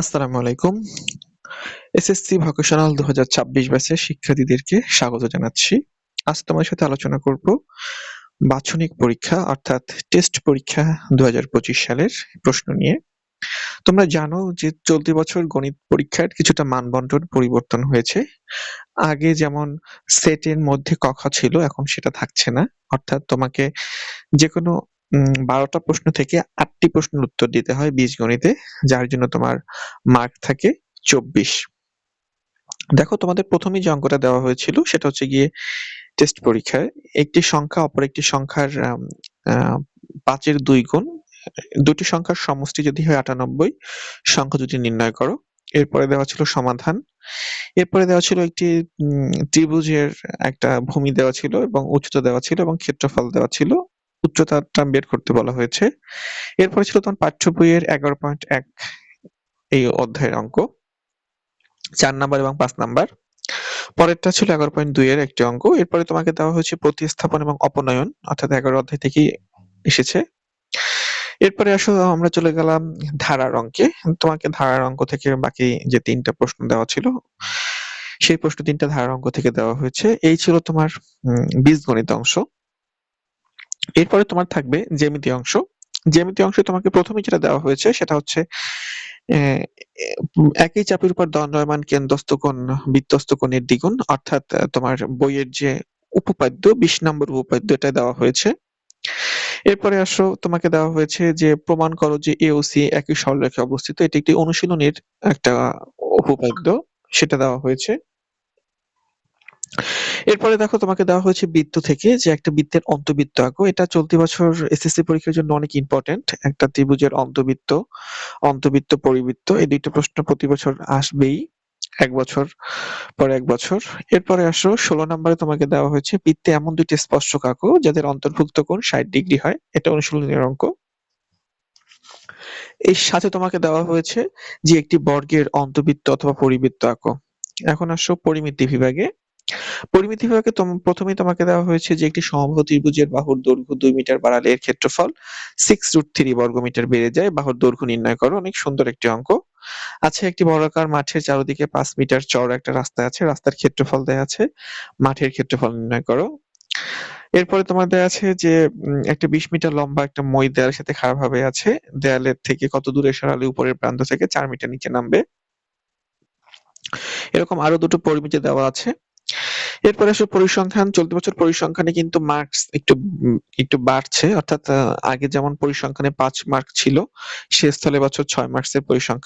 আসসালামু আলাইকুম। SSC vocational দু হাজার ছাব্বিশ ব্যাচের শিক্ষার্থীদেরকে স্বাগত জানাচ্ছি। আজ তোমার সাথে আলোচনা করব বাৎসরিক পরীক্ষা, অর্থাৎ টেস্ট পরীক্ষা দু হাজার পঁচিশ সালের প্রশ্ন নিয়ে। তোমরা জানো যে চলতি বছর গণিত পরীক্ষার কিছুটা মানবন্টন পরিবর্তন হয়েছে। আগে যেমন সেটের মধ্যে কখা ছিল, এখন সেটা থাকছে না। অর্থাৎ তোমাকে যে কোনো বারোটা প্রশ্ন থেকে আটটি প্রশ্নের উত্তর দিতে হয় বীজগণিতে যার জন্য তোমার মার্ক থাকে চব্বিশ। দেখো, তোমাদের প্রথমেই যে অঙ্কটা দেওয়া হয়েছিল, সেটা হচ্ছে গিয়ে টেস্ট পরীক্ষায়। একটি সংখ্যা অপর একটি সংখ্যার পাঁচের দুই গুণ। দুটি সংখ্যার সমষ্টি যদি হয় আটানব্বই, সংখ্যা দুটি নির্ণয় করো, এরপরে দেওয়া ছিল সমাধান। এরপরে দেওয়া ছিল একটি ত্রিভুজের একটা ভূমি দেওয়া ছিল এবং উচ্চতা দেওয়া ছিল এবং ক্ষেত্রফল দেওয়া ছিল উচ্চতাটা বের করতে বলা হয়েছে। এরপরে ছিল তোমার পাঠ্য বইয়ের এগারো পয়েন্ট এক এই অধ্যায়ের অঙ্ক। চার নাম্বার এবং পাঁচ নাম্বার। পরেরটা ছিল এগারো পয়েন্ট দুই এর একটি অঙ্ক। এরপরে তোমাকে দেওয়া হয়েছে প্রতিস্থাপন এবং অপনয়ন, অর্থাৎ এগারো অধ্যায় থেকেই এসেছে। এরপরে আসো, আমরা চলে গেলাম ধারার অঙ্কে। তোমাকে ধারার অঙ্ক থেকে বাকি যে তিনটা প্রশ্ন দেওয়া ছিল, সেই প্রশ্ন তিনটা ধারার অঙ্ক থেকে দেওয়া হয়েছে। এই ছিল তোমার বীজগণিত অংশ। এরপরে তোমার থাকবে জ্যামিতি অংশ। জ্যামিতি অংশে তোমাকে প্রথমে যেটা দেওয়া হয়েছে সেটা হচ্ছে একই চাপের উপর দণ্ডায়মান কেন্দ্রস্থ কোণ বৃত্তস্থ কোণের দ্বিগুণ, অর্থাৎ তোমার বইয়ের যে উপপাদ্য, বিশ নম্বর উপপাদ্য, এটা দেওয়া হয়েছে। এরপরে আসো, তোমাকে দেওয়া হয়েছে যে প্রমাণ করো যে এ ও সি একই সরলরেখায় অবস্থিত। এটি একটি অনুশীলনের একটা উপপাদ্য, সেটা দেওয়া হয়েছে। এরপরে দেখো, তোমাকে দেওয়া হয়েছে বৃত্ত থেকে যে একটা বৃত্তের অন্তবৃত্ত আঁকো। এটা চলতি বছর এসএসসি পরীক্ষার জন্য অনেক ইম্পর্টেন্ট একটা ত্রিভুজের অন্তবৃত্ত অন্তবৃত্ত পরিবৃত্ত। এই দুইটা প্রশ্ন প্রতি বছর আসবেই, এক বছর পরে এক বছর। এরপরে আসো, ষোলো নম্বরে তোমাকে দেওয়া হয়েছে বৃত্তে এমন দুইটি স্পর্শক আঁকো, যাদের অন্তর্ভুক্ত কোণ ষাট ডিগ্রি হয়। এটা অনুশীলনের অঙ্ক। এর সাথে তোমাকে দেওয়া হয়েছে যে একটি বর্গের অন্তবৃত্ত অথবা পরিবৃত্ত আঁকো। এখন আসো পরিমিতি বিভাগে। পরিমিতি বিভাগে প্রথমেই তোমাকে দেওয়া হয়েছে যে একটি সমবাহু ত্রিভুজের বাহুর দৈর্ঘ্য দুই মিটার বাড়ালে এর ক্ষেত্রফল সিক্স রুট থ্রি বর্গমিটার বেড়ে যায়। বাহুর দৈর্ঘ্য নির্ণয় করো, অনেক সুন্দর একটি অঙ্ক। আছে একটি বর্গাকার মাঠের চারদিকে পাঁচ মিটার চওড়া একটা রাস্তা আছে, রাস্তার ক্ষেত্রফল দেওয়া আছে, মাঠের ক্ষেত্রফল নির্ণয় করো। এরপরে তোমার দেওয়া আছে যে একটা বিশ মিটার লম্বা একটা মই দেয়ালের সাথে খারাপভাবে আছে। দেয়ালের থেকে কত দূরে সরালে উপরের প্রান্ত থেকে চার মিটার নিচে নামবে। এরকম আরও দুটো পরিমিতি দেওয়া আছে। এরপরে আসলে পরিসংখ্যান, চলতি বছর পরিসংখ্যানে কিন্তু মার্কস একটু একটু বাড়ছে। অর্থাৎ আগে যেমন পরিসংখ্যানে পাঁচ মার্ক ছিল, সে স্থলে বছর ছয় মার্কসের পরিসংখ্যান